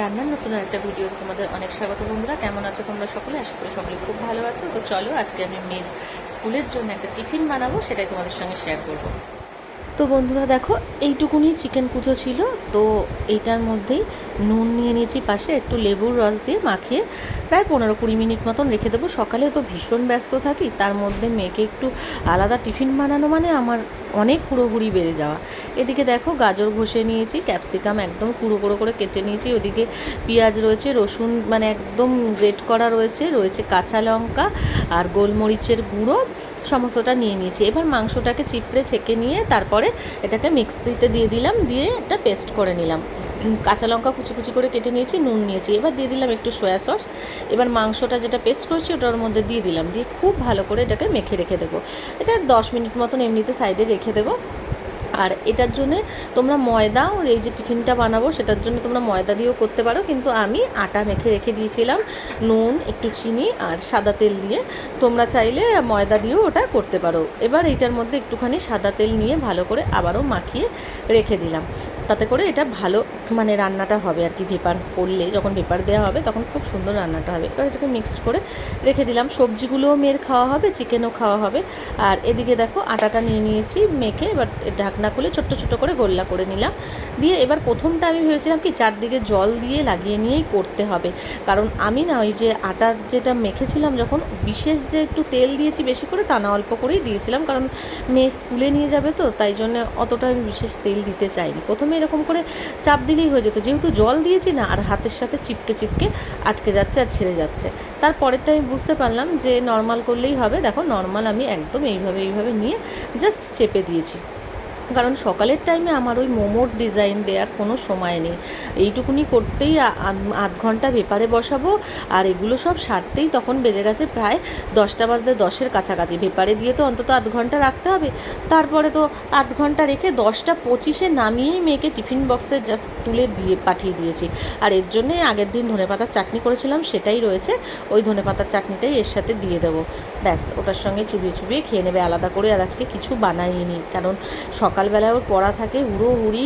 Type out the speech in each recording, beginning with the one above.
রান্নার নতুন একটা ভিডিও তোমাদের অনেক স্বাগত বন্ধুরা। কেমন আছো তোমরা সকলে? আশা করি সকলে খুব ভালো আছো। তো চলো আজকে আমি মেয়ের স্কুলের জন্য একটা টিফিন বানাবো, সেটাই তোমাদের সঙ্গে শেয়ার করব। তো বন্ধুরা দেখো, এইটুকুনি চিকেন কুচো ছিল, তো এইটার মধ্যেই নুন নিয়ে নিয়েছি পাশে, একটু লেবুর রস দিয়ে মাখিয়ে প্রায় পনেরো কুড়ি মিনিট মতন রেখে দেবো। সকালে তো ভীষণ ব্যস্ত থাকি, তার মধ্যে মেয়েকে একটু আলাদা টিফিন বানানো মানে আমার অনেক হুড়োহুড়ি বেড়ে যাওয়া। এদিকে দেখো, গাজর ঘষে নিয়েছি, ক্যাপসিকাম একদম কুড়ো কুড়ো করে কেটে নিয়েছি। ওদিকে পেঁয়াজ রয়েছে, রসুন মানে একদম গ্রেট করা রয়েছে রয়েছে কাঁচা লঙ্কা আর গোলমরিচের গুঁড়ো। সমস্তটা নিয়ে নিয়েছি। এবার মাংসটাকে চিপড়ে ছেঁকে নিয়ে তারপরে এটাকে মিক্সিতে দিয়ে দিলাম, দিয়ে একটা পেস্ট করে নিলাম। কাঁচা লঙ্কা কুচি কুচি করে কেটে নিয়েছি, নুন নিয়েছি। এবার দিয়ে দিলাম একটু সয়া সস। এবার মাংসটা যেটা পেস্ট করেছি ওটার মধ্যে দিয়ে দিলাম। দিয়ে খুব ভালো করে এটাকে মেখে রেখে দেবো। এটা দশ মিনিট মতন এমনিতে সাইডে রেখে দেবো। আর এটার জন্যে তোমরা ময়দা ওর এই যে টিফিনটা বানাবো, সেটার জন্য তোমরা ময়দা দিয়েও করতে পারো। কিন্তু আমি আটা মেখে রেখে দিয়েছিলাম, নুন, একটু চিনি আর সাদা তেল দিয়ে। তোমরা চাইলে ময়দা দিয়েও ওটা করতে পারো। এবার এইটার মধ্যে একটুখানি সাদা তেল নিয়ে ভালো করে আবারও মাখিয়ে রেখে দিলাম। তাতে করে এটা ভালো মানে রান্নাটা হবে আর কি। ভেপার করলে যখন ভেপার দেওয়া হবে তখন খুব সুন্দর রান্নাটা হবে। এবার এটাকে মিক্সড করে রেখে দিলাম। সবজিগুলোও মেয়ের খাওয়া হবে চিকেনও খাওয়া হবে। আর এদিকে দেখো আটাটা নিয়ে নিয়েছি মেখে এবার ঢাকনা খুলে ছোট্ট ছোট্ট করে গোল্লা করে নিলাম। দিয়ে এবার প্রথমটা আমি ভেবেছিলাম কি চারদিকে জল দিয়ে লাগিয়ে নিয়েই করতে হবে। কারণ আমি না ওই যে আটার যেটা মেখেছিলাম যখন বিশেষ যে একটু তেল দিয়েছি বেশি করে তা না অল্প করেই দিয়েছিলাম। কারণ মেয়ে স্কুলে নিয়ে যাবে তো, তাই জন্য অতটা আমি বিশেষ তেল দিতে চাইনি। প্রথমে এরকম করে চাপ দিলেই হয়ে যেত। যেহেতু জল দিয়েছি না, আর হাতের সাথে চিপকে চিপকে আটকে যাচ্ছে আর ছেড়ে যাচ্ছে। তারপরেরটা আমি বুঝতে পারলাম যে নর্মাল করলেই হবে। দেখো নর্মাল আমি একদম এইভাবে এইভাবে নিয়ে জাস্ট চেপে দিয়েছি। কারণ সকালের টাইমে আমার ওই মোমোর ডিজাইন দেওয়ার কোনো সময় নেই। এইটুকুনি করতেই আধ- ঘণ্টা ভেপারে বসাবো, আর এগুলো সব সারতেই তখন বেজে গেছে প্রায় দশটা বাজতে দশের কাছাকাছি। ভেপারে দিয়ে তো অন্তত আধ ঘণ্টা রাখতে হবে। তারপরে তো আধ ঘণ্টা রেখে দশটা পঁচিশে নামিয়েই মেয়েকে টিফিন বক্সে জাস্ট তুলে দিয়ে, পাঠিয়ে দিয়েছি। আর এর জন্যে আগের দিন ধনেপাতার চাটনি করেছিলাম, সেটাই রয়েছে। ওই ধনেপাতার চাটনিটাই এর সাথে দিয়ে দেবো। ব্যাস, ওটার সঙ্গে চুবিয়ে চুবিয়ে খেয়ে নেবে আলাদা করে, আর আজকে কিছু বানাইনি। কারণ সকালবেলায় ওর পড়া থাকে উড়ি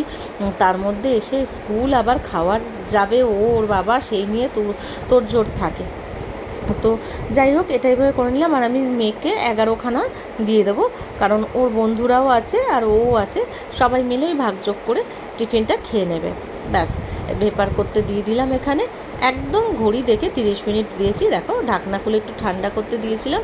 তার মধ্যে এসে স্কুল আবার খাওয়ার যাবে ও, ওর বাবা, সেই নিয়ে তোর জোর থাকে। তো যাই হোক, এটা এভাবে করে নিলাম আর আমি মেয়েকে এগারোখানা দিয়ে দেবো, কারণ ওর বন্ধুরাও আছে আর ও আছে, সবাই মিলে মিলেই ভাগযোগ করে টিফিনটা খেয়ে নেবে। ব্যাস, ভেপার করতে দিয়ে দিলাম এখানে। একদম ঘড়ি দেখে তিরিশ মিনিট দিয়েছি, দেখো, ঢাকনা খুলে একটু ঠান্ডা করতে দিয়েছিলাম।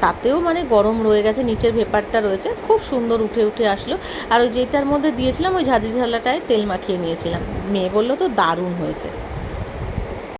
তাতেও মানে গরম রয়ে গেছে, নিচের ভেপারটা রয়েছে, খুব সুন্দর উঠে উঠে আসলো। আর ওই যেটার মধ্যে দিয়েছিলাম, ওই ঝাঁঝি ঝালাটায় তেল মাখিয়ে নিয়েছিলাম। মেয়ে বলল, তো দারুণ হয়েছে।